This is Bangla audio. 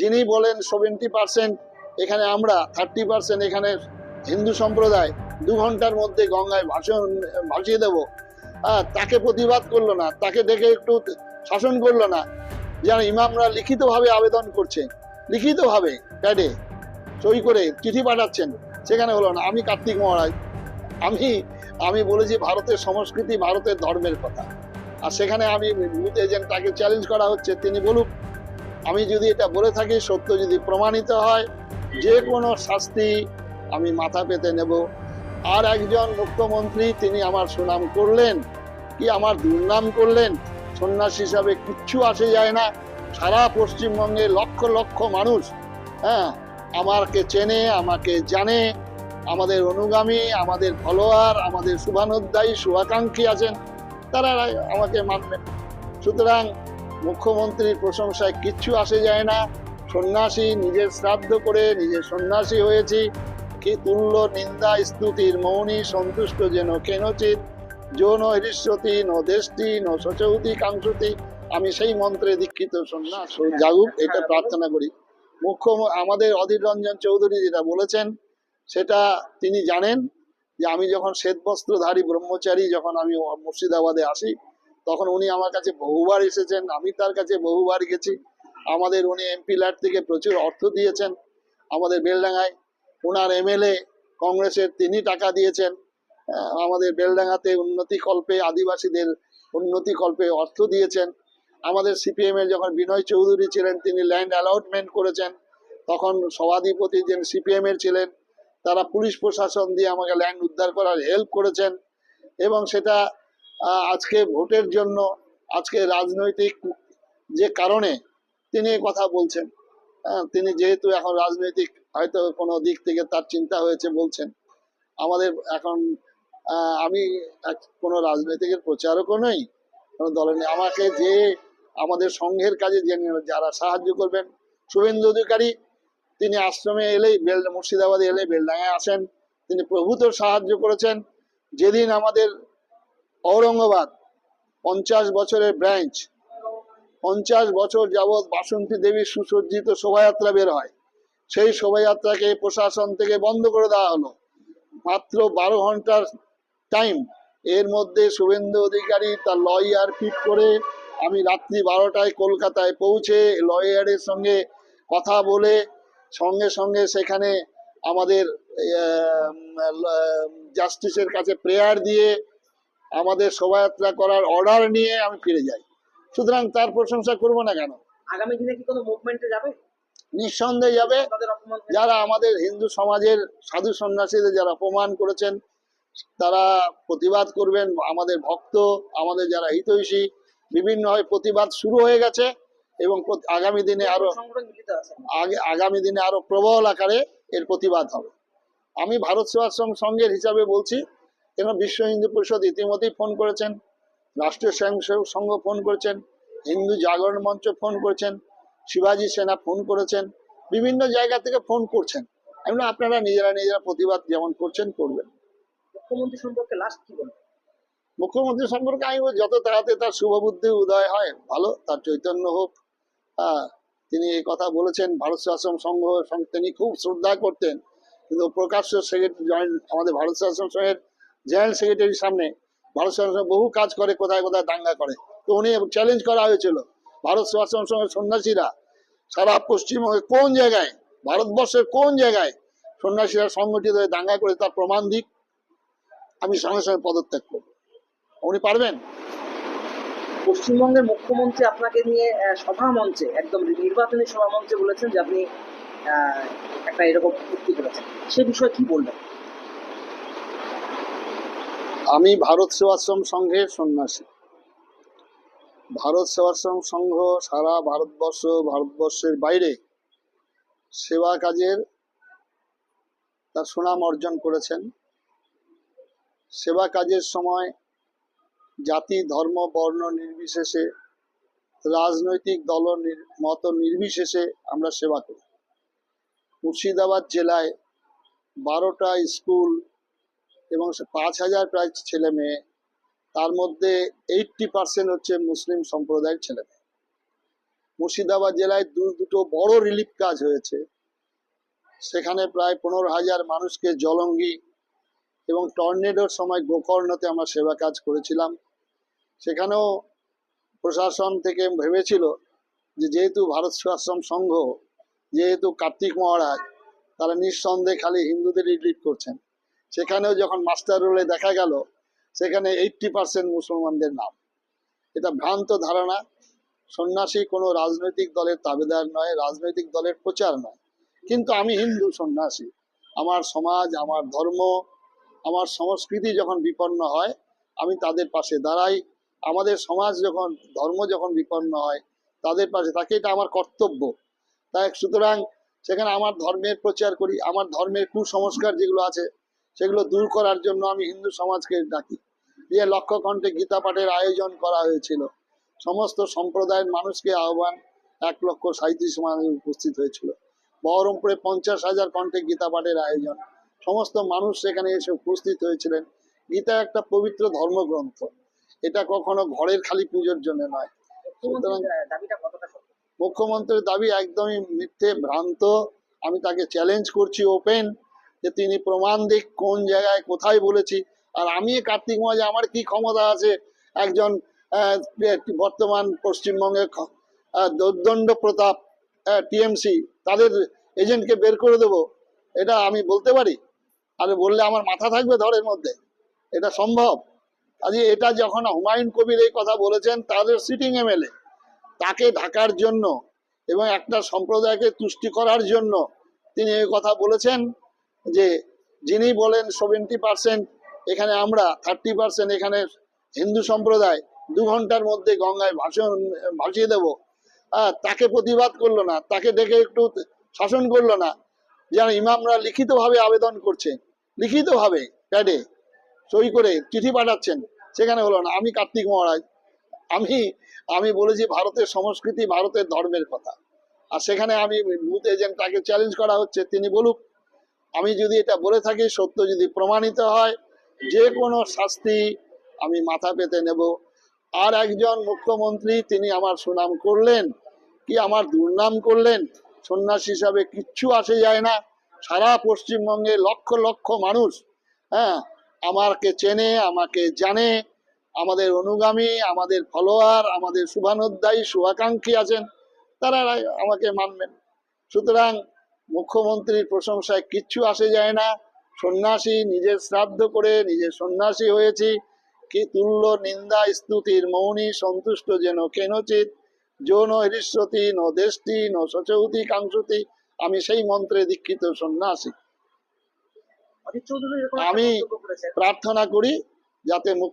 যিনি বলেন সেভেন্টি পার্সেন্ট এখানে আমরা থার্টি পার্সেন্ট এখানে হিন্দু সম্প্রদায় দু ঘণ্টার মধ্যে গঙ্গায় ভাষণ ভাসিয়ে দেবো। তাকে প্রতিবাদ করল না, তাকে দেখে একটু শাসন করল না। যেন ইমামরা লিখিতভাবে আবেদন করছে লিখিতভাবে প্যাডে সই করে চিঠি পাঠাচ্ছেন, সেখানে হলো না। আমি কার্তিক মহারাজ, আমি আমি বলেছি ভারতের সংস্কৃতি ভারতের ধর্মের কথা। আর সেখানে আমি তাকে চ্যালেঞ্জ করা হচ্ছে, তিনি বলুক আমি যদি এটা বলে থাকি, সত্য যদি প্রমাণিত হয় যে কোনো শাস্তি আমি মাথা পেতে নেব। আর একজন মুখ্যমন্ত্রী, তিনি আমার সুনাম করলেন, কি আমার দুর্নাম করলেন, সন্ন্যাসী হিসাবে কিচ্ছু আসে যায় না। সারা পশ্চিমবঙ্গে লক্ষ লক্ষ মানুষ হ্যাঁ আমাকে চেনে, আমাকে জানে, আমাদের অনুগামী, আমাদের ফলোয়ার, আমাদের শুভানুধ্যায়ী, শুভাকাঙ্ক্ষী আছেন। তারা আমাকে মানবেন। সুতরাং মুখ্যমন্ত্রীর প্রশংসায় কিচ্ছু আসে যায় না। সন্ন্যাসী নিজের শ্রাদ্ধ করে নিজের সন্ন্যাসী হয়েছি। কি তুল্য নিন্দা স্তুতির মৌনী সন্তুষ্ট যেন কেনচিত যৌন হৃস্বতী ন দেশটি ন সচৌতি কাঙ্ক্ষতি আমি সেই মন্ত্রে দীক্ষিত সন্ন্যাস জাগুক এটা প্রার্থনা করি। মুখ্য আমাদের অধীর রঞ্জন চৌধুরী যেটা বলেছেন, সেটা তিনি জানেন যে আমি যখন শ্বেত বস্ত্রধারী ব্রহ্মচারী, যখন আমি মুর্শিদাবাদে আসি তখন উনি আমার কাছে বহুবার এসেছেন, আমি তার কাছে বহুবার গেছি। আমাদের উনি এমপি ল্যাট থেকে প্রচুর অর্থ দিয়েছেন আমাদের বেলডাঙ্গায়। ওনার এমএলএ কংগ্রেসের তিনি টাকা দিয়েছেন। আমাদের বেলডাঙ্গাতে উন্নতি কল্পে, আদিবাসীদের উন্নতি কল্পে অর্থ দিয়েছেন। আমাদের সিপিএম এর যখন বিনয় চৌধুরী ছিলেন, তিনি ল্যান্ড অ্যালটমেন্ট করেছেন। তখন সভাধিপতি যে সিপিএম এর ছিলেন, তারা পুলিশ প্রশাসন দিয়ে আমাকে ল্যান্ড উদ্ধার করার হেল্প করেছেন। এবং সেটা আজকে ভোটের জন্য আজকে রাজনৈতিক যে কারণে তিনি কথা বলছেন হ্যাঁ, তিনি যেহেতু এখন রাজনৈতিক হয়তো কোনো দিক থেকে তার চিন্তা হয়েছে বলছেন আমাদের এখন আমি কোনো রাজনৈতিকের প্রচারকও নই কোনো দলের নেই আমাকে যে আমাদের সংঘের কাজে যে যারা সাহায্য করবেন শুভেন্দু অধিকারী তিনি আশ্রমে এলেই বেল মুর্শিদাবাদে এলে বেলডাঙায় আসেন তিনি প্রভূত সাহায্য করেছেন যেদিন আমাদের ঔরঙ্গাবাদ, পঞ্চাশ বছরের ব্রাঞ্চ। পঞ্চাশ বছর যাবৎ বাসন্তী দেবীর সুসজ্জিত শোভাযাত্রা বের হয়। সেই শোভাযাত্রাকে প্রশাসন থেকে বন্ধ করে দেওয়া হলো। মাত্র বারো ঘণ্টার টাইম এর মধ্যে শুভেন্দু অধিকারী তার লয়ার ফিট করে আমি রাত্রি বারোটায় কলকাতায় পৌঁছে লয়ারের সঙ্গে কথা বলে সঙ্গে সঙ্গে সেখানে আমাদের জাস্টিসের কাছে প্রেয়ার দিয়ে আমাদের শোভাযাত্রা করার অর্ডার নিয়ে আমি ফিরে যাই। সুতরাং তার প্রশংসা করব না কেন? আগামী দিনে কি কোনো মুভমেন্টে যাবে? নিঃসন্দেহে যাবে? যারা আমাদের হিন্দু সমাজের সাধু সন্ন্যাসীদের যারা অপমান করেছেন তারা প্রতিবাদ করবেন। আমাদের ভক্ত আমাদের যারা হিতৈষী বিভিন্নভাবে প্রতিবাদ শুরু হয়ে গেছে এবং আগামী দিনে আরও আগামী দিনে আরও প্রবল আকারে এর প্রতিবাদ হবে। আমি ভারত সেবাশ্রম সংঘের হিসাবে বলছি কেন বিশ্ব হিন্দু পরিষদ ইতিমধ্যেই ফোন করেছেন রাষ্ট্রীয় স্বয়ংসেবক সংঘ ফোন করেছেন হিন্দু জাগরণ মঞ্চ ফোন করেছেন শিবাজি সেনা ফোন করেছেন বিভিন্ন জায়গা থেকে ফোন করছেন। বললাম, আপনারা নিজেরা নিজেরা প্রতিবাদ যেমন করছেন করবেন। মুখ্যমন্ত্রী সম্পর্কে লাস্ট কি বলবেন মুখ্যমন্ত্রী সম্পর্কে আমি যত তাড়াতাড়ি তার শুভবুদ্ধি উদয় হয় ভালো তার চৈতন্য হোক। হ্যাঁ তিনি এই কথা বলেছেন ভারত সেবাশ্রম সংঘ তিনি খুব শ্রদ্ধা করতেন। কিন্তু প্রকাশ্য সেক্রেটারি জয়েন্ট আমাদের ভারত সেবাশ্রম সংঘের জয়েন্ট সেক্রেটারির সামনে ভারত সেবাশ্রম বহু কাজ করে, কোথায় কোথায় দাঙ্গা করে। তো উনি চ্যালেঞ্জ করা হয়েছিল। ভারত সেবাশ্রম সংঘের সন্ন্যাসীরা সারা পশ্চিমবঙ্গে কোন জায়গায়, ভারতবর্ষের কোন জায়গায় সন্ন্যাসীরা সংগঠিত হয়ে দাঙ্গা করে তার প্রমাণ দিক। আমি সঙ্গে সঙ্গে পদত্যাগ করব। উনি পারবেন? পশ্চিমবঙ্গের মুখ্যমন্ত্রী আপনাকে নিয়ে সভা মঞ্চে, একদম নির্বাচনী সভা মঞ্চে বলেছেন যে আপনি একটা এরকম চুক্তি করেছেন। সে বিষয়ে কি বলবেন? আমি ভারত সেবাশ্রম সংঘের সন্ন্যাসী। ভারত সেবাশ্রম সংঘ সারা ভারতবর্ষ, ভারতবর্ষের বাইরে সেবা কাজের তার সুনাম অর্জন করেছেন। সেবা কাজের সময় জাতি, ধর্ম, বর্ণ নির্বিশেষে, রাজনৈতিক দল মত নির্বিশেষে আমরা সেবা করি। মুর্শিদাবাদ জেলায় বারোটা স্কুল এবং সে পাঁচ হাজার প্রায় ছেলে মেয়ে, তার মধ্যে এইটটি পার্সেন্ট হচ্ছে মুসলিম সম্প্রদায়ের ছেলে মেয়ে। মুর্শিদাবাদ জেলায় দু, দুটো বড় রিলিফ কাজ হয়েছে। সেখানে প্রায় পনেরো হাজার মানুষকে জলঙ্গি এবং টর্নেডোর সময় গোকর্ণতে আমরা সেবা কাজ করেছিলাম। সেখানেও প্রশাসন থেকে ভেবেছিল যে যেহেতু ভারত সেবাশ্রম সংঘ, যেহেতু কার্তিক মহারাজ, তারা নিঃসন্দেহে খালি হিন্দুদের রিলিফ করছেন। সেখানেও যখন মাস্টার রোলে দেখা গেল, সেখানে এইটটি পার্সেন্ট মুসলমানদের নাম। এটা ভ্রান্ত ধারণা। সন্ন্যাসী কোনো রাজনৈতিক দলের তাবেদার নয়, রাজনৈতিক দলের প্রচার নয়। কিন্তু আমি হিন্দু সন্ন্যাসী। আমার সমাজ, আমার ধর্ম, আমার সংস্কৃতি যখন বিপন্ন হয়, আমি তাদের পাশে দাঁড়াই। আমাদের সমাজ যখন, ধর্ম যখন বিপন্ন হয়, তাদের পাশে তাকে এটা আমার কর্তব্য। তাই সুতরাং সেখানে আমার ধর্মের প্রচার করি, আমার ধর্মের কুসংস্কার যেগুলো আছে সেগুলো দূর করার জন্য আমি হিন্দু সমাজকে ডাকি। দিয়ে লক্ষ্যকণ্ঠে গীতা পাঠের আয়োজন করা হয়েছিল। সমস্ত সম্প্রদায়ের মানুষকে আহ্বান এক লক্ষ সাঁত্রিশ মানুষ উপস্থিত হয়েছিল। বহরমপুরে পঞ্চাশ হাজার কণ্ঠে গীতা পাঠের আয়োজন। সমস্ত মানুষ সেখানে এসে উপস্থিত হয়েছিলেন। গীতা একটা পবিত্র ধর্মগ্রন্থ। এটা কখনো ঘরের খালি পুজোর জন্য নয়। মুখ্যমন্ত্রীর দাবি একদমই মিথ্যে ভ্রান্ত। আমি তাকে চ্যালেঞ্জ করছি ওপেন যে তিনি প্রমাণ দিক কোন জায়গায় কোথায় বলেছি। আর আমি কার্তিক মাঝে আমার কি ক্ষমতা আছে? একজন বর্তমান পশ্চিমবঙ্গে খ- আহ, দোর্দণ্ড প্রতাপ টিএমসি তাদের এজেন্টকে বের করে দেবো। এটা আমি বলতে পারি? আর বললে আমার মাথা থাকবে ধরের মধ্যে। এটা সম্ভব? কাজে এটা যখন হুমায়ুন কবির এই কথা বলেছেন তাদের সিটিং এমএলএ তাকে ঢাকার জন্য এবং একটা সম্প্রদায়কে তুষ্টি করার জন্য তিনি এই কথা বলেছেন। যে যিনি বলেন সেভেন্টি পার্সেন্ট এখানে আমরা থার্টি পার্সেন্ট এখানে হিন্দু সম্প্রদায় দু ঘণ্টার মধ্যে গঙ্গায় ভাষণ ভাসিয়ে দেব। তাকে প্রতিবাদ করল না, তাকে ডেকে একটু শাসন করল না। যেন ইমামরা লিখিতভাবে আবেদন করছেন, লিখিতভাবে প্যাডে সই করে চিঠি পাঠাচ্ছেন, সেখানে হলো না। আমি কার্তিক মহারাজ, আমি আমি বলেছি ভারতের সংস্কৃতি ভারতের ধর্মের কথা। আর সেখানে আমি বুথ এজেন্ট তাকে চ্যালেঞ্জ করা হচ্ছে, তিনি বলুক আমি যদি এটা বলে থাকি, সত্য যদি প্রমাণিত হয় যে কোনো শাস্তি আমি মাথা পেতে নেব। আর একজন মুখ্যমন্ত্রী, তিনি আমার সুনাম করলেন, কি আমার দুর্নাম করলেন, সন্ন্যাসী হিসাবে কিচ্ছু আসে যায় না। সারা পশ্চিমবঙ্গে লক্ষ লক্ষ মানুষ হ্যাঁ আমাকে চেনে, আমাকে জানে, আমাদের অনুগামী, আমাদের ফলোয়ার, আমাদের শুভানুধ্যায়ী, শুভাকাঙ্ক্ষী আছেন, তারা আমাকে মানবেন। সুতরাং মুখ্যমন্ত্রীর প্রশংসায় কিচ্ছু আসে যায় না। সন্ন্যাসী নিজের শ্রাদ্ধ করে নিজে সন্ন্যাসী হয়েছি। কি তুল্য নিন্দা স্তুতির মৌনী সন্তুষ্ট যেন কেনচিত যৌন হরিষ্যতি ন দেশটি ন সচৌতি কাংসুতি আমি সেই মন্ত্রে দীক্ষিত সন্ন্যাসী। আমি প্রার্থনা করি যাতে মুখ্য